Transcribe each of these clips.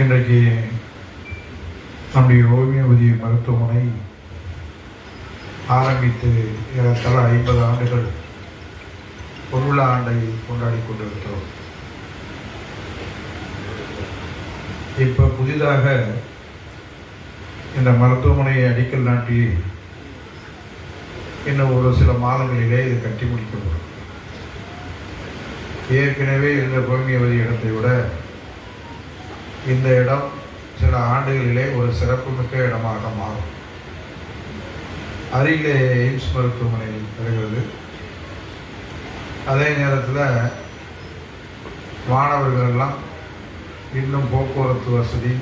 இன்றைக்கு நம்முடைய ஹோமியோபதி மருத்துவமனை ஆரம்பித்து ஏறத்தாழ ஐம்பது ஆண்டுகள் பொருள ஆண்டை கொண்டாடி கொண்டிருக்கிறோம். இப்போ புதிதாக இந்த மருத்துவமனையை அடிக்கல் நாட்டி இன்னும் ஒரு சில மாதங்களிலே இது கட்டி முடிக்கப்படும் ஏற்கனவே இருந்த ஹோமியோபதி இடத்தை விட இந்த இடம் சில ஆண்டுகளிலே ஒரு சிறப்புமிக்க இடமாக மாறும். அருகிலே எய்ம்ஸ் மருத்துவமனை வருகிறது அதே நேரத்தில் மாணவர்கள் எல்லாம் இன்னும் போக்குவரத்து வசதி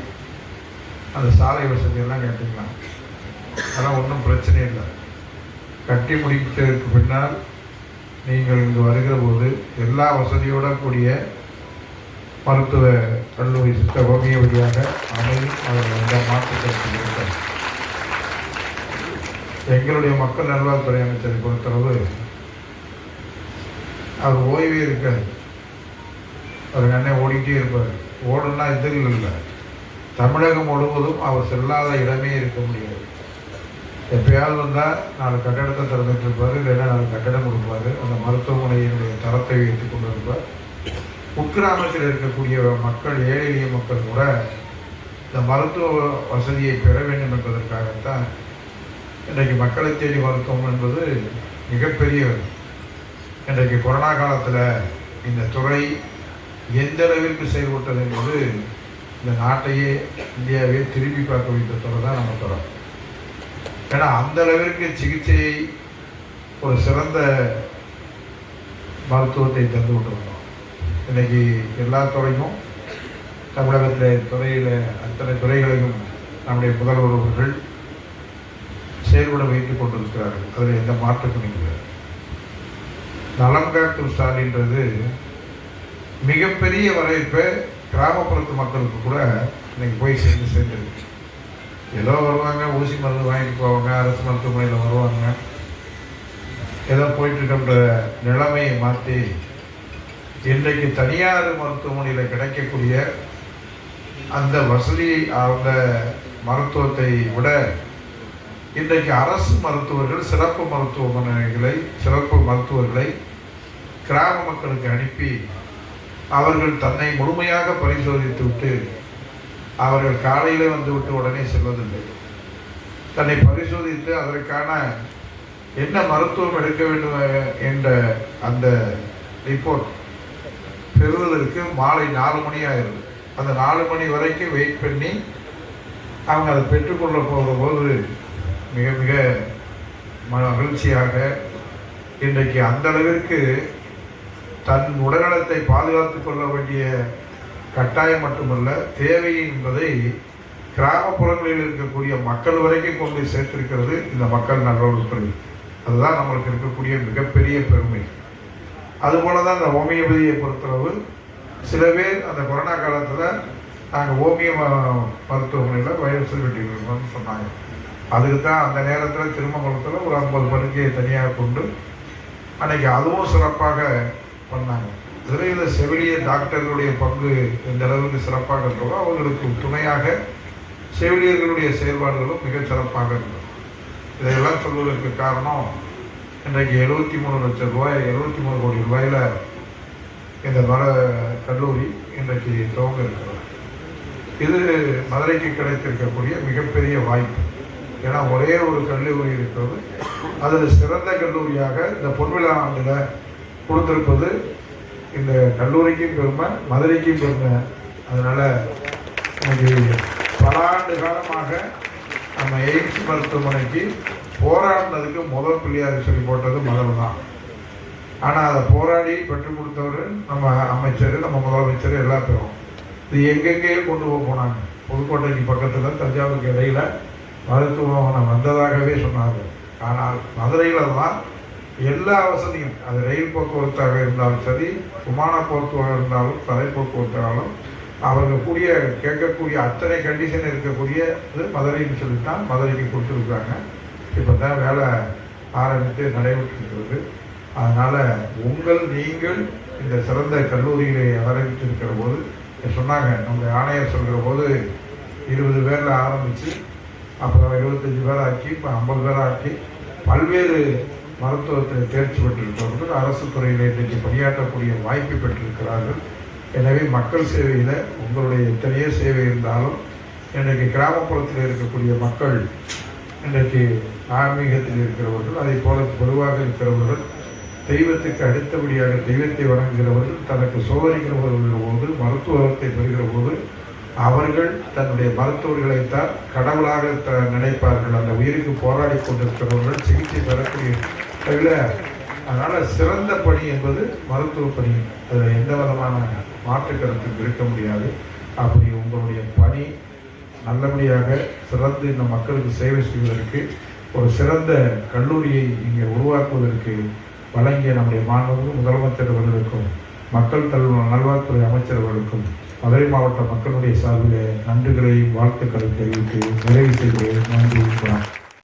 அந்த சாலை வசதியெல்லாம் கேட்டுக்கலாம் அதெல்லாம் ஒன்றும் பிரச்சனை இல்லை. கட்டி முடித்ததற்கு பின்னால் நீங்கள் இங்கு வருகிற போது எல்லா வசதியோட கூடிய மருத்துவ கல்லூரி சித்த ஹோமியோபதியாக அமையும் அதில் எந்த மாற்று கருத்து எங்களுடைய மக்கள் நல்வாழ்வுத்துறை அமைச்சரை பொறுத்தளவு அவர் ஓய்வே இருக்காது அவர் அண்ணன் ஓடிக்கிட்டே இருப்பார். ஓடுனா இதில் இல்லை. தமிழகம் முழுவதும் அவர் செல்லாத இடமே இருக்க முடியாது. எப்பயாவது வந்தால் நாலு கட்டடத்தை திறந்துட்டு இருப்பார் இல்லைன்னா நாலு கட்டடம் கொடுப்பார். அந்த மருத்துவமனையினுடைய தரத்தை வைத்து கொண்டு இருப்பார் குக்கிராமத்தில் இருக்கக்கூடிய மக்கள் ஏழை எளிய மக்கள் கூட இந்த மருத்துவ வசதியை பெற வேண்டும் என்பதற்காகத்தான் இன்றைக்கு மக்களை தேடி மருத்துவம் என்பது மிகப்பெரிய இன்றைக்கு கொரோனா காலத்தில் இந்த துறை எந்த அளவிற்கு செயல்பட்டது என்பது இந்த நாட்டையே இந்தியாவே திரும்பி பார்க்க வைத்த துறை தான் நம்ம துறை ஏன்னா அந்த அளவிற்கு சிகிச்சையை ஒரு சிறந்த மருத்துவத்தை தந்து கொண்டிருந்தோம். இன்னைக்கு எல்லா துறையும் தமிழகத்தில் துறையில் அத்தனை துறைகளையும் நம்முடைய முதல்வர் அவர்கள் செயல்பட வைத்துக் கொண்டிருக்கிறார்கள். அதில் எந்த மாற்றமும் இல்லை. நலம் காக்கும் ஸ்டாலின்றது மிகப்பெரிய வரவேற்பை கிராமப்புறத்து மக்களுக்கு கூட இன்னைக்கு போய் சேர்ந்து சேர்ந்துருக்கு. ஏதோ வருவாங்க ஊசி மருந்து வாங்கிட்டு போவாங்க அரசு மருத்துவமனையில் வருவாங்க. ஏதோ போயிட்டு இருக்கின்ற நிலைமையை மாற்றி இன்றைக்கு தனியார் மருத்துவமனையில் கிடைக்கக்கூடிய அந்த வசதி அந்த மருத்துவத்தை விட இன்றைக்கு அரசு மருத்துவர்கள் சிறப்பு மருத்துவமனைகளை சிறப்பு மருத்துவர்களை கிராம மக்களுக்கு அனுப்பி அவர்கள் தன்னை முழுமையாக பரிசோதித்து விட்டு அவர்கள் காலையிலே வந்து விட்டு உடனே செல்வதில்லை. தன்னை பரிசோதித்து அதற்கான என்ன மருத்துவம் எடுக்க வேண்டும் என்ற அந்த ரிப்போர்ட் பெறுவதற்கு மாலை நாலு மணி ஆயிடுது அந்த நாலு மணி வரைக்கும் வெயிட் பண்ணி அவங்க அதை பெற்றுக்கொள்ள போகிற போது மிக மிக மகிழ்ச்சியாக இன்றைக்கு அந்த அளவிற்கு தன் உடல்நலத்தை பாதுகாத்து கொள்ள வேண்டிய கட்டாயம் மட்டுமல்ல தேவை என்பதை கிராமப்புறங்களில் இருக்கக்கூடிய மக்கள் வரைக்கும் கொண்டு சேர்த்திருக்கிறது இந்த மக்கள் நல்வாழ்வுத்துறை அதுதான் நம்மளுக்கு இருக்கக்கூடிய மிகப்பெரிய பெருமை. அதுபோல தான் அந்த ஹோமியோபதியை பொறுத்தளவு சில பேர் அந்த கொரோனா காலத்தில் நாங்கள் ஹோமியோ மருத்துவமனையில் வைரஸ் வெட்டிக்கிறோம்னு சொன்னாங்க. அதுக்கு தான் அந்த நேரத்தில் திருமங்கலத்தில் ஒரு ஐம்பது படுக்கையை தனியாக கொண்டு அன்றைக்கி அதுவும் சிறப்பாக பண்ணாங்க. இதில் இந்த செவிலிய டாக்டர்களுடைய பங்கு எந்த அளவுக்கு சிறப்பாக இருந்ததோ அவர்களுக்கு துணையாக செவிலியர்களுடைய செயல்பாடுகளும் மிகச் சிறப்பாக இருந்தது. இதையெல்லாம் சொல்வதற்கு காரணம் இன்றைக்கு எழுபத்தி மூணு லட்சம் ரூபாய் எழுபத்தி மூணு கோடி ரூபாயில் இந்த மர கல்லூரி இன்றைக்கு துவங்க இருக்கிறது. இது மதுரைக்கு கிடைத்திருக்கக்கூடிய மிகப்பெரிய வாய்ப்பு. ஏன்னா ஒரே ஒரு கல்லூரி இருக்கிறது. அதில் சிறந்த கல்லூரியாக இந்த பொன்விழா ஆண்டில் கொடுத்திருப்பது இந்த கல்லூரிக்கும் பெருமை மதுரைக்கும் பெருமை. அதனால் எனக்கு பல ஆண்டு காலமாக நம்ம எய்ம்ஸ் மருத்துவமனைக்கு போராடினதுக்கு முதல் பிள்ளையார் சொல்லி போட்டது முதல் தான் ஆனால் அதை போராடி பெற்றுக் கொடுத்தவர் நம்ம அமைச்சர் நம்ம முதலமைச்சர் எல்லா பேரும் இது எங்கெங்கேயோ கொண்டு போக போனாங்க? புதுக்கோட்டைக்கு பக்கத்தில் தஞ்சாவூருக்கு இடையில் மருத்துவமனை வந்ததாகவே சொன்னாங்க. ஆனால் மதுரையில் தான் எல்லா வசதியும் அது ரயில் போக்குவரத்தாக இருந்தாலும் சரி விமான போக்குவரத்து இருந்தாலும் தரை போக்குவரத்தாலும் அவர்கள் கூடிய கேட்கக்கூடிய அத்தனை கண்டிஷன் இருக்கக்கூடிய இது மதுரைன்னு சொல்லித்தான் மதுரைக்கு கொடுத்துருக்காங்க. இப்போ தான் வேலை ஆரம்பித்து நடைபெற்றிருக்கிறது. அதனால் உங்கள் நீங்கள் இந்த சிறந்த கல்லூரிகளை ஆரம்பித்திருக்கிற போது சொன்னாங்க நம்முடைய ஆணையர் சொல்கிற போது இருபது பேரில் ஆரம்பித்து அப்புறம் இருபத்தஞ்சி பேர் ஆக்கி இப்போ ஐம்பது பேர் ஆக்கி பல்வேறு மருத்துவத்தில் தேர்ச்சி பெற்றிருக்கிறவர்கள் அரசு துறையில் இன்றைக்கு பணியாற்றக்கூடிய வாய்ப்பு பெற்றிருக்கிறார்கள். எனவே மக்கள் சேவையில் உங்களுடைய எத்தனையோ சேவை இருந்தாலும் இன்றைக்கு கிராமப்புறத்தில் இருக்கக்கூடிய மக்கள் இன்றைக்கு ஆன்மீகத்தில் இருக்கிறவர்கள் அதை போல பொதுவாக இருக்கிறவர்கள் தெய்வத்துக்கு அடுத்தபடியாக தெய்வத்தை வணங்குகிறவர்கள் தனக்கு சோதனைகிறவர்கள் போது மருத்துவத்தை பெறுகிற போது அவர்கள் தன்னுடைய மருத்துவர்களைத்தான் கடவுளாக த- நினைப்பார்கள். அந்த உயிருக்கு போராடி கொண்டிருக்கிறவர்கள் சிகிச்சை பெறக்கூடிய தவிர அதனால் சிறந்த பணி என்பது மருத்துவ பணி. அதில் எந்த விதமான மாற்று கருத்தும் இருக்க முடியாது. அப்படி உங்களுடைய பணி நல்லபடியாக சிறந்து இந்த மக்களுக்கு சேவை செய்வதற்கு ஒரு சிறந்த கல்லூரியை இங்கே உருவாக்குவதற்கு வழங்கிய நம்முடைய மாணவர்கள் முதலமைச்சர் அவர்களுக்கும் மக்கள் தல் நல்வாழ்வுத்துறை அமைச்சர் அவர்களுக்கும் மதுரை மாவட்ட மக்களுடைய சார்பில் நன்றிகளையும் வாழ்த்துக்களையும் தெரிவித்து நிறைவு செய்கிறேன். நன்றி